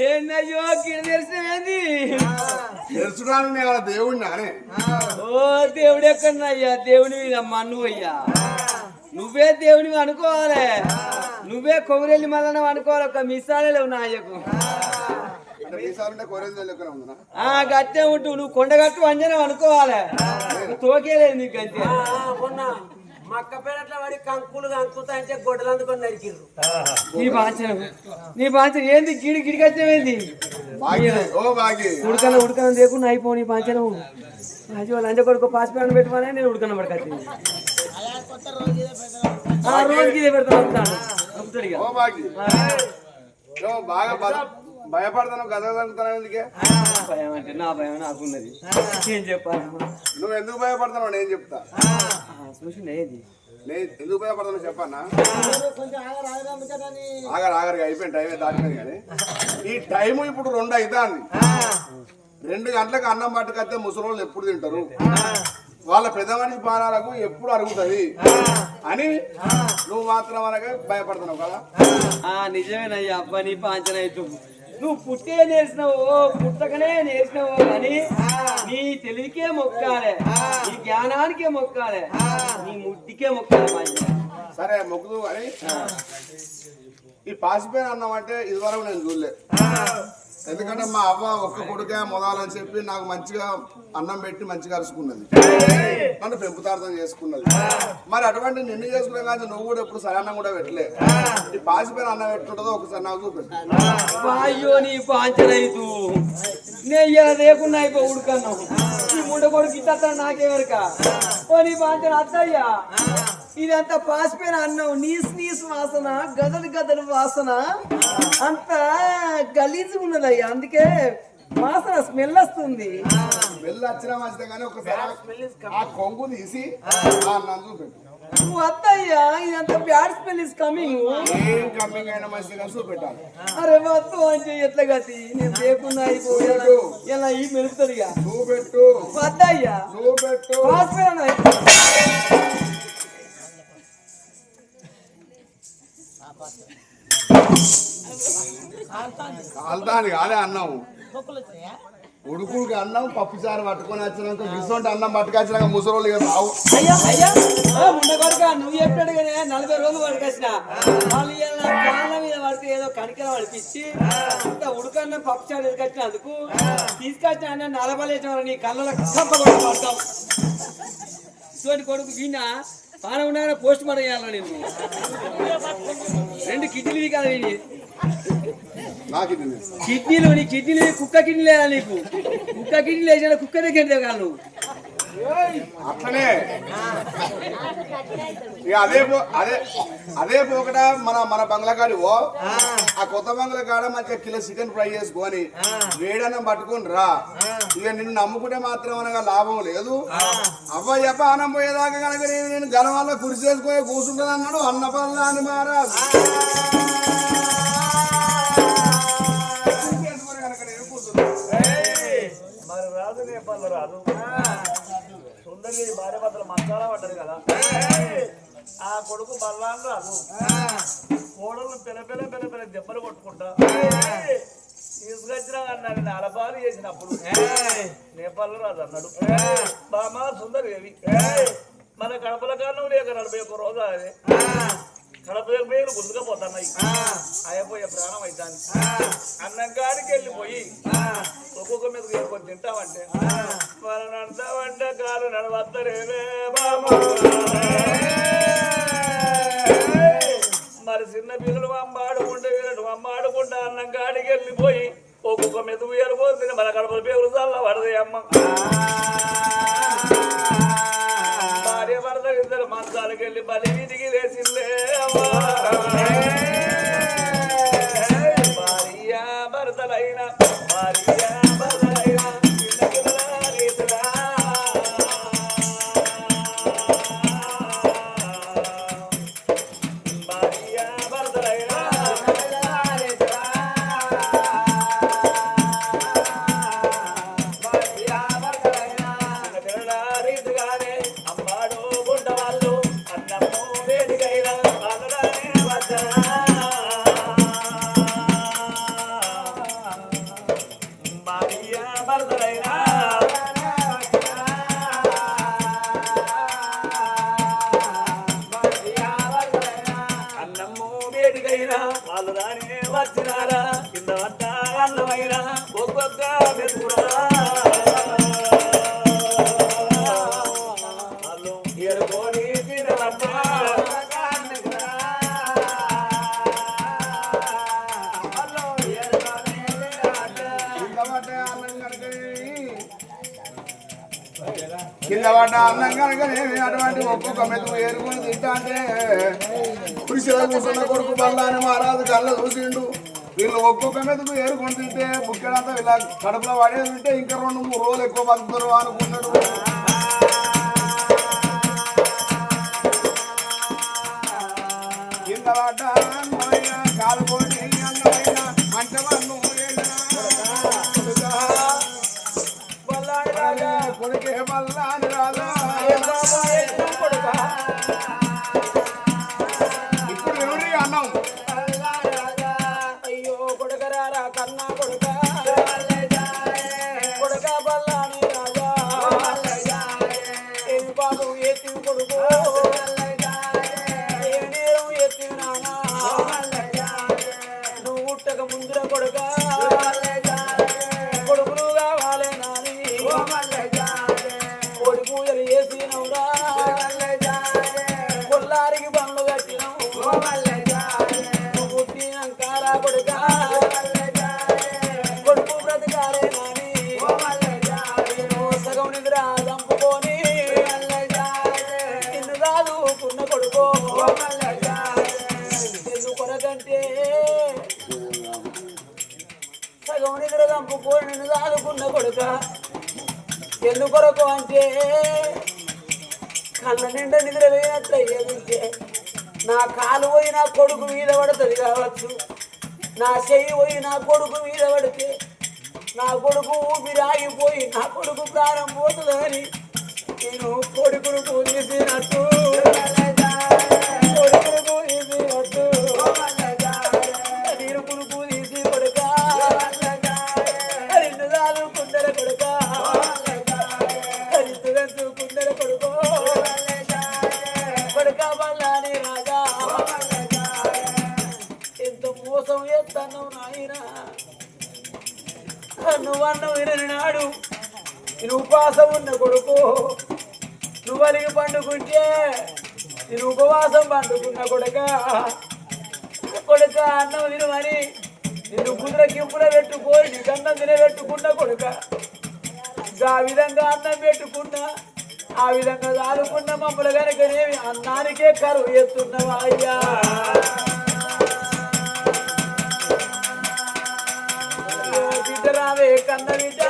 ఏందయ్యో గిడ తెలిసినవేంది నేను దేవుడిని అనే. ఓ దేవుడు ఎక్కడనయ్యా దేవుని మీద మన్ను అయ్యా. నువ్వే దేవునివి అనుకోవాలి. నువ్వే కొబ్బరెల్లి మల్లన అనుకోవాలి. ఒక మిసాలే ఉందనా? ఆ గట్టే ఉంటూ. నువ్వు కొండగట్టు అంజనం అనుకోవాలి. తోకేలేదు నీకు అంతే మక్క పేరట్ల వాడి కంకులు కంకుతా అంటే గొడ్డలు అందుకొని నరికిర్రు. నీ బాంచనం నీ బాంచనం ఏంది? గిడి బాగి ఉడకన ఉడకన లేకుండా అయిపో నీ పాంచనం అది వాళ్ళ అంజ కొడుకు పాసిపోయిన పెట్టుకోనే నేను ఉడకన పడకచ్చింది ఆ రోజుకి ఇదే పెడతాను బాగి ఓ బాగా బ- భయపడతాను గద తగ్గుతాను ఎందుకే? భయం అంటే నా భయం నాకున్నది. ఏం చెప్పాలి? నువ్వు ఎందుకు భయపడతావు నేను చెప్తా. ఏది? నేను ఎందుకు భయపడతాను చెప్పన్నా? ఆగరు ఆగరు అయిపోయింది టైం దాటిపోయింది కానీ. ఈ టైం ఇప్పుడు రెండు అవుతుంది రెండు గంటలకు అన్నం పట్టుకొస్తే ముసలోళ్ళు ఎప్పుడు తింటారు? వాళ్ళ పెద్ద మనిషి పానాలకు ఎప్పుడు అరుగుతుంది? అని నువ్వు మాత్రం అనగా భయపడుతున్నావు కదా? ఆ. నిజమేనయ్యా అబ్బా నీ పాంచన అవుతూ నువ్వు పుట్టే నేర్చినావు పుట్టకనే నేర్చినావు కానీ నీ తెలివికే మొక్కాలే నీ జ్ఞానానికే మొక్కాలే నీ ముడ్డికే మొక్కాలే సరే మొక్కుదు అని ఈ పాసిపోయిన అన్నం అంటే ఇదివరకు నేను చూడలే. ఎందుకంటే మా అవ్వ ఒక్క కొడుకే మొదలని చెప్పి నాకు మంచిగా అన్నం పెట్టి మంచిగా అరుచుకున్నది. నన్ను పెంపుతార్థం చేసుకున్నది. మరి అటువంటి నిన్ను చేసుకునే కానీ నువ్వు కూడా ఎప్పుడు సరైన కూడా పెట్టలే. ఈ పాసిపోయిన అన్నం ఎట్లుంటుందో ఒకసారి నాకు చూపెట్టు. అయ్యో నీ పాంచన అవుతూ ఇలా లేకుండా అయిపో ఉడుకన్నావు. ఈ ముండ కొడుకు నాకేమరక ఓ నీ పాంచన అత్తయ్యా. ఇదంతా పాసిపోయిన అన్నం. నీసు నీసు వాసన గదలు గదలు వాసన. అంత గలీజు ఉన్నదయ్యా అందుకే వాసన స్మెల్ వస్తుంది. వెళ్ళి వచ్చినా మంచిదే కానీ ఒకసారి ఆ కొంగు తీసి ఆ. అన్నం చూపెట్టు. నువ్వు అత్తయ్యా ఇదంతా బ్యాడ్ స్మెల్ ఇస్ కమింగ్ ఏం కమ్మింగ్ అయినా కానీ చూపెట్టాలి. అరే వద్దు అంటే ఎట్లా గతి? నేను లేకుండా అయిపోయాను. ఇలా ఈ మెరుపుతుంది చూపెట్టు. వద్దయ్యా చూపెట్టు. కాలుతాని కాలే అన్నం ఉడుకుడికి అన్నం పప్పు చారు పట్టుకొని వచ్చినాక విసొంటి అన్నం పట్టుకొచ్చినాక ముసలోళ్ళు ఇక రావు. అయ్యా అయ్యా. ఆ ముండ కొడుక నువ్వు చెప్పాడు కానీ నలభై రోజులు పడుకొచ్చిన వాళ్ళు కాళ్ళ మీద పడితే ఏదో కణికల పడిపించి ఇంత ఉడకన్న పప్పు చారు ఎదుకొచ్చినందుకు తీసుకొచ్చిన అన్న నలభలేసిన నీ కళ్ళలో కప్ప కూడా పడతాం ఇటువంటి కొడుకు వీణ పాన ఉన్నాయని పోస్ట్ మార్టం చేయాలి నేను? రెండు కిడ్నీలు కాదు. కిడ్నీలు. నీ కిడ్నీలు కుక్క కిడ్నీ లేదా నీకు? కుక్క కిడ్నీ లేచిన కుక్క దగ్గర కాదు నువ్వు? అట్లనే. ఇక అదే పో అదే అదే పోకట మన మన బంగ్లా కాడి ఓ ఆ కొత్త బంగ్లా కాడ మంచిగా కిలో చికెన్ ఫ్రై చేసుకొని వేడన్నం పట్టుకొని రా. ఇక నిన్ను నమ్ముకుంటే మాత్రం అనగా లాభం లేదు. అవ్వ చెప్ప అన్నం పోయేదాకా కనుక నేను గలం వల్ల కురిసి చేసుకొని కూర్చుంటాను అన్నాడు అన్న పనులు అని మహారాజ్ మరి రాదు నేపాల్లో రాదు. సుందరి భార్య భర్తలు మంచాల పడ్డది కదా. ఆ కొడుకు బల్లాన్ రాదు కోడలు పిల్ల పిల్ల పిల్ల పిల్ల దెబ్బలు కొట్టుకుంటా. తీసుకొచ్చినా అన్నాడు నలపాలు చేసినప్పుడు నేపాల్లో రాదు అన్నాడు బామా సుందరి దేవి మన కడపల కారణం లేక నలభై ఒక్క రోజు అదే. కడప పేరు గుందుగా పోతున్నాయి. అయిపోయే ప్రాణం అవుతాను అన్నం కాడికి వెళ్ళిపోయి ఒక్కొక్క మీద ఏరుకొని తింటామంటే మన నడతామంటే కాలు నడవద్దరేవే మరి చిన్న పిల్లలు అమ్మాడుకుంటే వీరడు అమ్మాడుకుంటా అన్నం కాడికి వెళ్ళిపోయి ఒక్కొక్క మెతుకు ఏరుపోతుంది మన కడపల పేరు చల్ల పడదే అమ్మ భార్య భర్త ఇద్దరు మంచాలకు వెళ్ళి బలి వీధికి లేచిందే అమ్మా. కింద పడ్డ అన్నం కనుకనేమి కింద అన్నం కనుకనేమి అటువంటి ఒక్కొక్క మెతుకు ఏరుకొని తింటా అంటే కూర్చున్న కొడుకు బల్లాని మహారాజు కళ్ళ చూసిండు వీళ్ళు ఒక్కొక్క మెతుకు ఏరుకొని తింటే బుక్కెడంతా ఇలా కడుపులో పడేది ఉంటే ఇంకా రెండు మూడు రోజులు ఎక్కువ బతుకుతారు అనుకున్నాడు. కొడుకే మల్లాని రాజా. కొడుకా ఎందుకొరకు అంటే కళ్ళ నిండా నిద్ర వేయనట్లయితే నా కాలు పోయి నా కొడుకు మీద పడుతుంది కావచ్చు. నా చెయ్యి పోయి నా కొడుకు మీద పడితే నా కొడుకు ఊపిరి ఆగిపోయి నా కొడుకు ప్రాణం పోతుందని నేను కొడుకును పూజించినట్టు ఆ విధంగా దాదుకున్న మమ్మల్ని కనుకనేమి అన్నానికే కరువు ఎత్తున్నావా అయ్యా? బిడ్డ రావే కన్న బిడ్డ.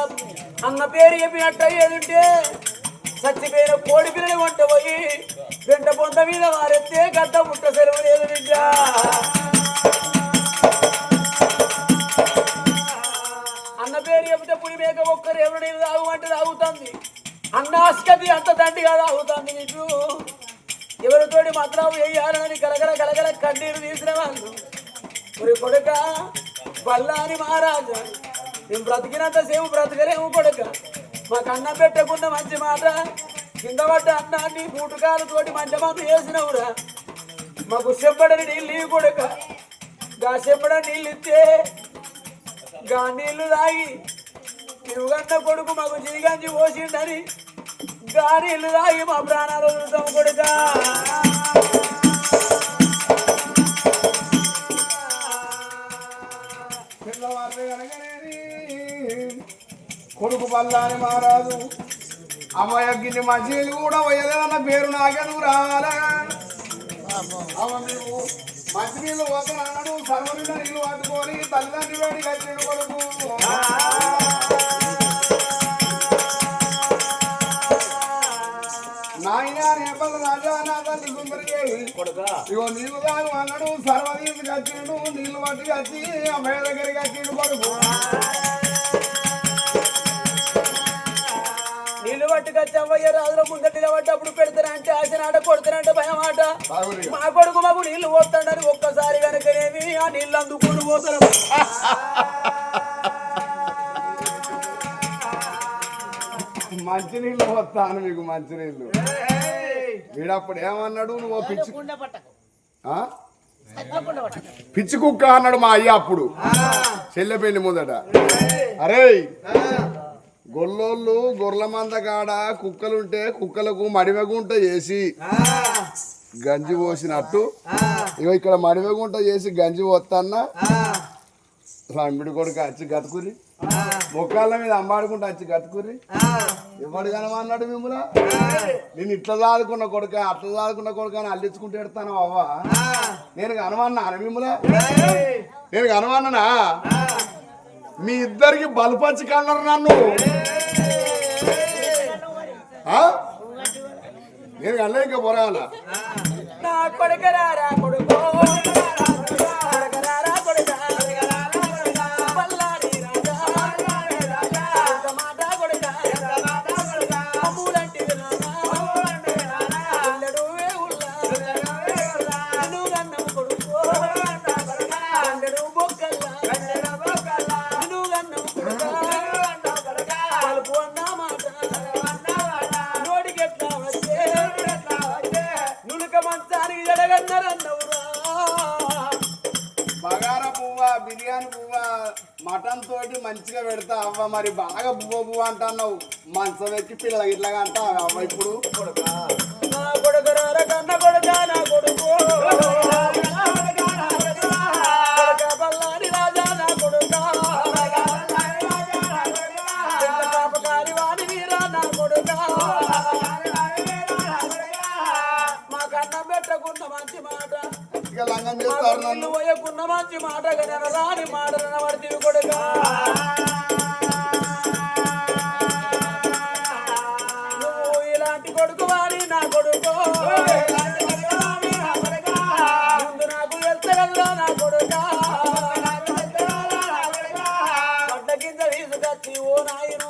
అన్న అన్న పేరు చెప్పినట్టు అయ్యేదుంటే చచ్చిపోయిన కోడి పిల్లని వంట పోయి వెంట పొంత మీద వారెత్తే గద్ద ముట్ట సెలవు లేదు బిడ్డ. అన్న పేరు చెబితే పులి మేక ఒక్కరు ఎవరు నీళ్ళు తాగుమంటే తాగుతుంది. అన్న ఆస్కతి అంత దండిగా తాగుతుంది నీకు. ఎవరితోటి మాత్రం వేయాలని కలగల కలగల కన్నీరు తీసిన వాళ్ళు. మరి కొడుక బల్లాని మహారాజా మేము బ్రతికినంత సేపు బ్రతకలేము కొడుక. మాకు అన్నం పెట్టకుండా మంచి మాట. కింద పడ్డ అన్నాన్ని బూటుకాలతోటి మంచి మందు వేసినవురా. మాకు చెప్పడని నీళ్ళు ఇవి కొడుక. గాసెప్పడ నీళ్ళు ఇస్తే గా నీళ్ళు తాగి తిరుగన్న కొడుకు మాకు జీగంజి పోసిండని గా నీళ్ళు తాగి మా ప్రాణాలు వదులుతాం కొడుకా. కొడుకు పల్లాని మారాదు అమ్మాయి గిన్ని మంచినీళ్ళు కూడా పోయేదన్న పేరు రావాలా అమ్మ నీవు మంచినీళ్ళు పోతున్నాడు సర్వనిండా నీళ్ళు పట్టుకొని తల్లిదండ్రి వేడి కట్టిన కొడుకు. నాయన రేపల రాజా నా తల్లి సుందరిదేవి ఇగో నీళ్ళు తాగు అన్నాడు సర్వదీసి కట్టిండు నీళ్ళు పట్టి కట్టి అమ్మాయి దగ్గరికి కట్టిండు కొడుకు. పట్టుకొచ్చవయ్య రాజుల ముందట నిలబడ్డప్పుడు పెడతానంటే ఆశనాట కొడతానంటే భయం ఆట. మా కొడుకు మాకు నీళ్ళు పోతాడని ఒక్కసారి కనుకనేమి ఆ నీళ్ళు అందుకొని పోతారు మంచినీళ్ళు వస్తాను మీకు మంచినీళ్ళు. వీడప్పుడు ఏమన్నాడు నువ్వు పిచ్చి ఆ? పిచ్చి కుక్క అన్నాడు మా అయ్య అప్పుడు. చెల్లెపల్లి ముందట. అరే గొల్లోళ్ళు గొర్రెల మంద కాడ కుక్కలుంటే కుక్కలకు మడివెగుంట చేసి గంజి పోసినట్టు. ఇగో ఇక్కడ మడివెగుంట చేసి గంజి పోతాన్నా రంబిడి కొడుకు వచ్చి గతుకురి. మొక్కల మీద అమ్మాడుకుంటూ వచ్చి గతుకురి. ఎవడు కనమన్నాడు మిమ్మల్ని నేను ఇట్లా దాదుకున్న కొడుక అట్లా దాదుకున్న కొడుక అని అల్లించుకుంటూ ఎడతాను అవ్వ? నేను కనమన్నాను మిమ్మల్ని నేను కనమన్నానా మీ ఇద్దరికి బలుపంచి కన్నారు నన్ను? నేను అన్నయ్యకి ఇంకా నా కొడుకరారా పిల్లలకి ఎక్కి ఇట్లాగా అంటా అవ్వ ఇప్పుడు? కొడుకా ఓ నాయనో.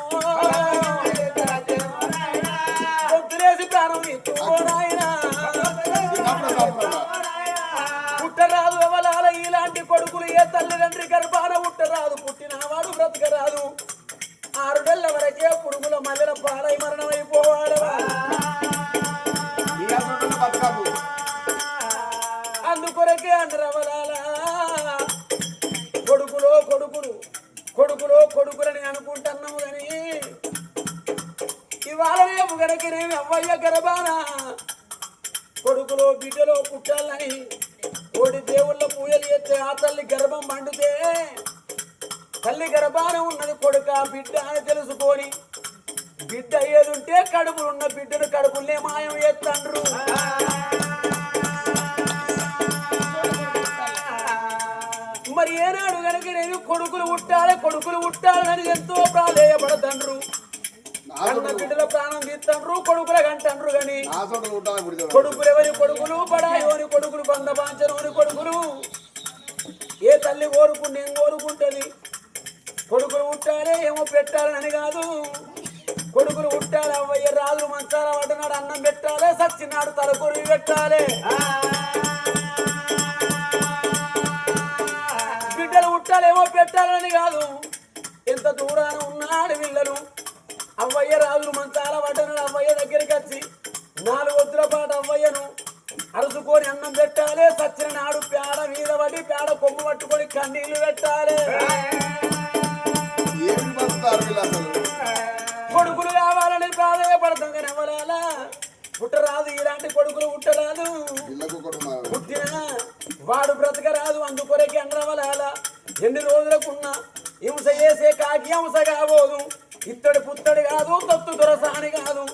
ఆ తల్లి గర్భం మండితే తల్లి గర్భాన ఉన్నది కొడుక బిడ్డ అని తెలుసుకొని బిడ్డ ఏదుంటే కడుపులు ఉన్న బిడ్డను కడుపులనే మాయం చేస్తాండ్రు మరి ఏనాడు గనక నేను కొడుకులు పుట్టాలి కొడుకులు పుట్టాలని ఎంతో ప్రాధేయపడతాండ్రు. బిడ్డల ప్రాణం తీస్తాండ్రు కొడుకుల కంటాండ్రు గాని. నా చోటు ఉంటాను ఇప్పుడు కొడుకులు? ఎవరి కొడుకులు పడాయోని కొడుకులు బంద బాంచనోని కొడుకులు. ఏ తల్లి కోరుకుంటే ఏం కోరుకుంటది? కొడుకులు పుట్టాలే ఏమో పెట్టాలని కాదు. కొడుకులు పుట్టాలి అవ్వయ్య రాజు మంచాల పడ్డనాడు అన్నం పెట్టాలి సచ్చినాడు తలకొరి పెట్టాలి. బిడ్డలు పుట్టాలేమో పెట్టాలని కాదు. ఎంత దూరాన ఉన్నాడు పిల్లలు అవ్వయ్య రాజులు మంచాల పడ్డనాడు అవ్వయ్య దగ్గరికి వచ్చి నాలుగు వద్దుల పాటు అవ్వయ్యను అరుచుకొని అన్నం పెట్టాలి సచ్చిన నాడు పేడ మీద పడి పేడ కొమ్ము పట్టుకొని కన్నీళ్ళు పెట్టాలి. కొడుకులు కావాలని ప్రాధాయపడతాం కానీ ఎవరాలా పుట్టరాదు ఇలాంటి కొడుకులు పుట్టరాదు. పుట్టినా వాడు బ్రతకరాదు అందుకొరకే అనరవలాల ఎన్ని రోజులకున్నా హింస చేసే కాకి హింస కాబోదు. ఇత్తడి పుత్తడి కాదు తొత్తు దొరసాని కాదు.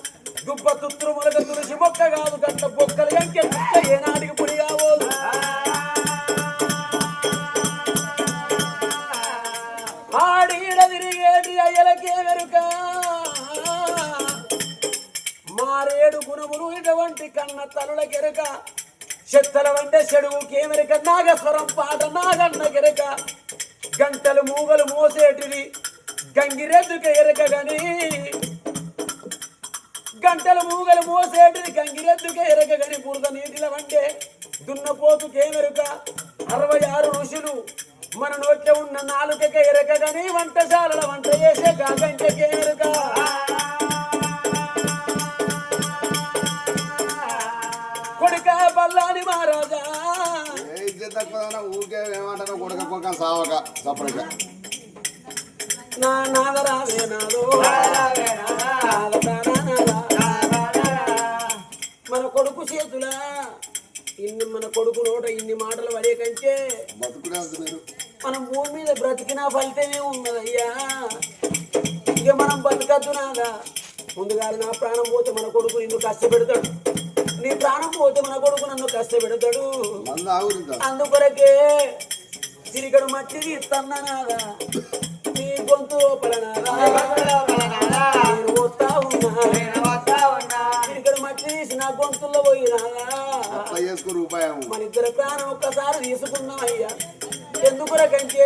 దుబ్బ తుత్తురు మొలక తులసి మొక్క కాదు గంట బొక్కలు ఎంకె ముక్క ఏనాటికి పులి కావోదు ఆడీడ తిరిగేటి అయ్యలకే వెనుక. మారేడు గుణములు ఇటువంటి కన్న తలుల కెరక. చెత్తల వంటే చెడువు కేమెరిక. నాగస్వరం పాట నాగన్న కెరక. గంటలు మూగలు మోసేటివి. గంగిరెద్దుక ఎరకగని గంటలు మూగలు మోసేటిది గంగిరెద్దుక ఎరక గని బురద నీటిల వంటే దున్నపోతు కేమెరుక. అరవై ఆరు ఋషులు మన నోట్ల ఉన్న నాలుకక ఎరక గని వంటశాలల వంట చేసే కాకంటే కేమెరుక. కొడుక బల్లాని మహారాజా. ఊరికే ఏమంటారో? కొడక కొడక సావక సపరేట్గా నా నాదరావే నాదో నాదరా నాదా. మన కొడుకు చేతుల? ఇన్ని మన కొడుకు నోట ఇన్ని మాటలు పడే కంటే మనం భూమి మీద బ్రతికిన ఫలితమే ఉన్నదయ్యా ఇక మనం బతకద్దు నాదా ముందుగా నా ప్రాణం పోతే మన కొడుకు నిన్ను కష్టపెడతాడు. నీ ప్రాణం పోతే మన కొడుకు నన్ను కష్టపెడతాడు. అందుకొరకే తిరిగడు మట్టి ఇస్తన్నానాదా నీ గొంతు లోపల నాదా నేను వస్తా ఉన్నా. నా గొంతుల్లో రూపాయం మన ఇద్దరు ప్రాణం ఒక్కసారి తీసుకున్నాం అయ్యా ఎందుకురకంటే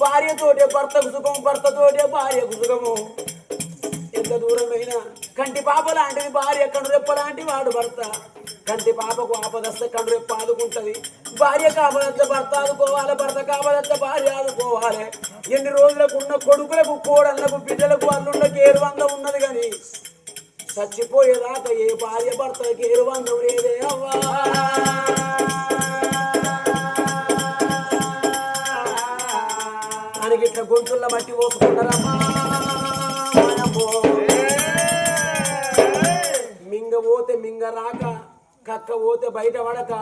భార్యతోటే భర్తకు సుఖం భర్తతోటే భార్యకు సుఖము. ఎంత దూరమైనా కంటి పాప లాంటిది భార్య కనురెప్ప లాంటి వాడు భర్త. కంటి పాపకు ఆపదస్తే కనురెప్ప ఆదుకుంటది. భార్య కాపదత్త భర్త ఆదుకోవాలి భర్త కాపదత్త భార్య ఆదుకోవాలి. ఎన్ని రోజులకు ఉన్న కొడుకులకు కోడళ్ళకు బిడ్డలకు అల్లుళ్ళకి ఏరువందం ఉన్నది కానీ చచ్చిపోయేదాకా ఏ భార్య భర్తకి ఏరువందం లేదే అవ్వా. అని ఇట్లా గొంతుల్లో మట్టి పోసుకుంటారమ్మా. మింగ పోతే మింగ రాక కక్క పోతే బయట పడక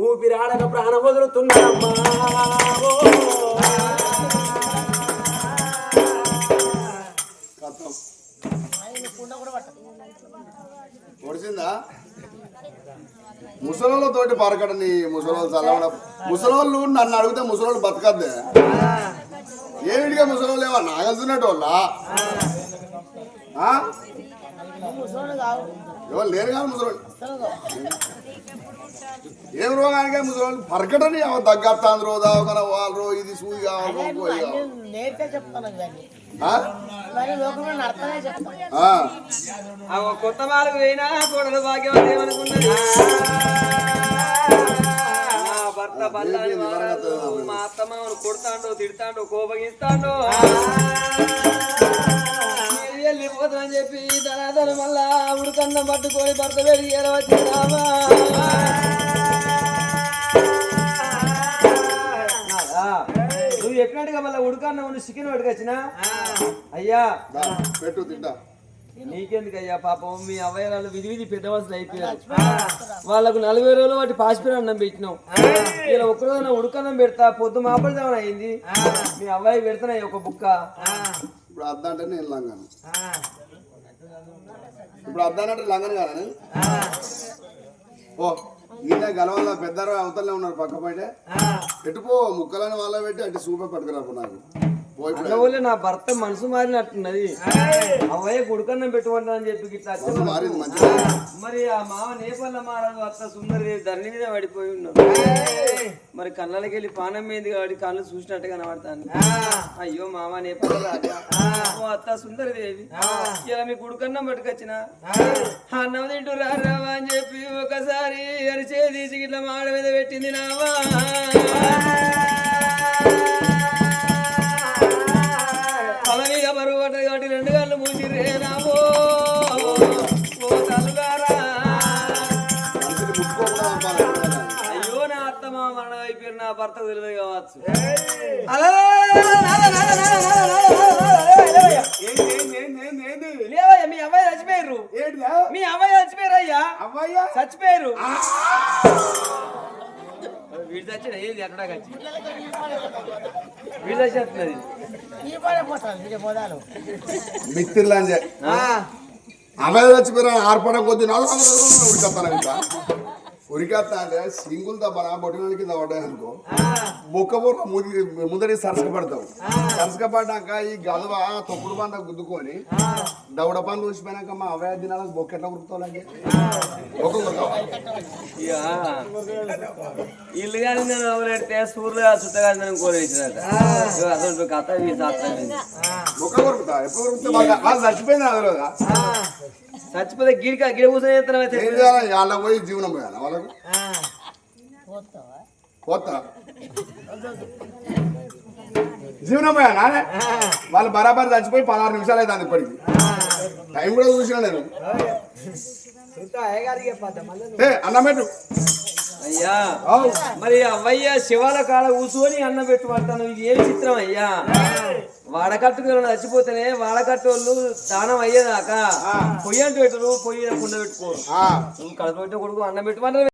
ఊపిరాడక ప్రాణం వదులుతున్నారమ్మా. పొడిచిందా? ముసలోళ్ళతోటి పరకడని ముసలోళ్ళు చల్లవడ ముసలోళ్ళు నన్ను అడిగితే ముసలోళ్ళు బతకద్దే. ఏమిటిగా ముసలోళ్ళు ఏమో నాగలుతున్నట్టు వాళ్ళ ఎవరు లేరు కాదు ముసలోళ్ళు. ఏం రోగానికే ముసలోళ్ళు పరకడని ఎవరు దగ్గత్తాంద్రో దావకన వాళ్ళు ఇది సూది కావాలి కొత్త మాలకు పోయినా కోడలు భాగ్యవతి ఏమనుకున్నది నా భర్త బల్లాని మారాదు మా అత్తమ్మను కొడతాండు తిడతాండు కోపగిస్తాండు? నేను వెళ్ళిపోతానని చెప్పి ధనాధన మళ్ళా ఉడకన్నం పట్టుకొని భర్త పెరిగి వచ్చి రామా? చెప్పినట్టుగా మళ్ళీ ఉడకన్నం చికెన్ పట్టుకొచ్చినా అయ్యా. పెట్టు తింటా. నీకెందుకు అయ్యా పాపం? మీ అవయవాలు విధి విధి పెద్దవలసిన అయిపోయారు. వాళ్ళకు నలభై రోజులు వాటి పాసిపోయిన అన్నం పెట్టినాం ఇలా ఒక్కరోజు ఉడకన్నం పెడతా పొద్దు మాపడదామని అయింది. మీ అవ్వాయి పెడతాయి ఒక బుక్క. ఇప్పుడు అద్దంటే నేను లంగను. ఇప్పుడు అద్దానంటే లంగను కదా? ఓ. ఈయన గలవల్ల పెద్దారు అవతలనే ఉన్నారు పక్క బయట. ఎటుపో ముక్కలని వాళ్ళ పెట్టి అటు సూపే పట్టుకురాపు నాకు. అందువల్ల నా భర్త మనసు మారినట్టున్నది. అవ్వయ్య ఉడకన్నం పెట్టుకుంటానని చెప్పి ఇట్లా మరి ఆ మామ నేపల్ల మారదు అత్త సుందరి ధరణి మీద పడిపోయి ఉన్నాడు. మరి కళ్ళకి వెళ్ళి పానం మీద కాబట్టి కళ్ళు చూసినట్టుగా కనబడతాను అయ్యో మామ నేపల్ల ఓ అత్త సుందరి దేవి. ఇలా మీ గుడికన్నం పట్టుకొచ్చిన? అన్నం తింటూ రారావా అని చెప్పి ఒకసారి అరిచే తీసి ఇట్లా మాడ మీద పెట్టింది నావా మీద కాబట్టి రెండు కళ్ళు మూసిరే నామో అయ్యో నా అత్తమ్మ మరణం అయిపోయిన భర్త తెలియదు కావచ్చు మీ అమ్మాయి చచ్చిపోయారు మీ అమ్మాయి చచ్చిపోయారు అయ్యా చచ్చిపోయారు వీడు చచ్చిన ఏది అక్కడ వచ్చి వీడు పోతాను వీడి మొదలు మిత్రులంజే అమ్మాయి చచ్చిపోయిన ఆర్పడం కొద్ది ఉరికొస్తాను ఇంకా. ఉరికొస్తా అంటే సింగుల్ దబ్బన బొట్టిన కింద పడ్డాయి అనుకో. బొక్క బొక్క ముది ముందరి సరసక పడతావు సరసక పడ్డాక ఈ గదవ తొక్కుడు పంట గుద్దుకొని దవడ పనులు ఊసిపోయినాక మా అవయ దినాలకు బొక్క ఎట్లా ఉరుకుతావులంటే బొక్క ఇల్లు కానీ నేను ఎవరెడితే సూర్యులు చుట్టగాలి నేను కోరేసినట అసలు కథ ఈ సాత్తాన్ని బొక్క ఉరుకుతా ఎప్పుడు ఉరుకుతా వాళ్ళు చచ్చిపోయింది తెలియదా చచ్చిపోతే గిడిక గిడ కూర్చొని చేస్తున్నాం అయితే? ఏం చేయాలి? వాళ్ళ పోయి జీవనం పోయాలి వాళ్ళకు? పోతావా? పోతా. జీవనం పోయా నానే వాళ్ళు బరాబర్ చచ్చిపోయి పదహారు నిమిషాలు అవుతుంది ఇప్పటికి. టైం కూడా చూసిన నేను. ఏ అన్నం పెట్టు. అయ్యా. మరి అవ్వయ్య శివాల కాడ కూర్చొని అన్నం పెట్టు పడతాను ఇది ఏం చిత్రం అయ్యా? వాడకట్టుకు చచ్చిపోతేనే వాడకట్టు వాళ్ళు దానం అయ్యేదాకా పొయ్యి అంటే పెట్టరు పొయ్యి కుండ పెట్టుకోరు కడుపు పెట్టే కొడుకు అన్నం పెట్టు.